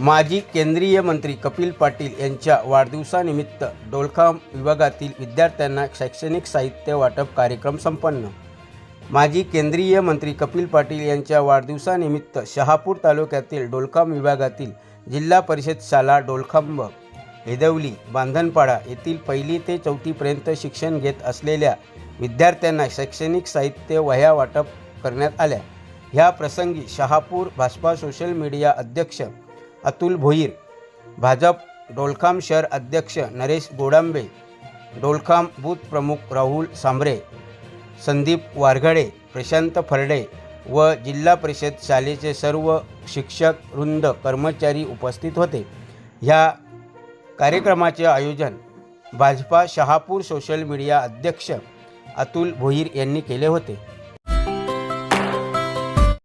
माजी केंद्रीय मंत्री कपिल पाटील यांच्या वाढदिवसानिमित्त डोलखाम विभागातील विद्यार्थ्यांना शैक्षणिक साहित्य वाटप कार्यक्रम संपन्न. माजी केंद्रीय मंत्री कपिल पाटील यांच्या वाढदिवसानिमित्त शहापूर तालुक्यातील डोलखाम विभागातील जिल्हा परिषद शाळा डोलखांब हेदवली बांधणपाडा येथील पहिली ते चौथीपर्यंत शिक्षण घेत असलेल्या विद्यार्थ्यांना शैक्षणिक साहित्य वह्या वाटप करण्यात आल्या. ह्या प्रसंगी शहापूर भाजपा सोशल मीडिया अध्यक्ष अतुल भोईर भाजप डोलखाम शहर अध्यक्ष नरेश गोडांबे डोलखाम बूथ प्रमुख राहुल सांबरे संदीप वारघडे प्रशांत फरडे व जिल्हा परिषद शाळेचे सर्व शिक्षक वृंद कर्मचारी उपस्थित होते. ह्या कार्यक्रमाचे आयोजन भाजपा शहापूर सोशल मीडिया अध्यक्ष अतुल भोईर यांनी केले होते.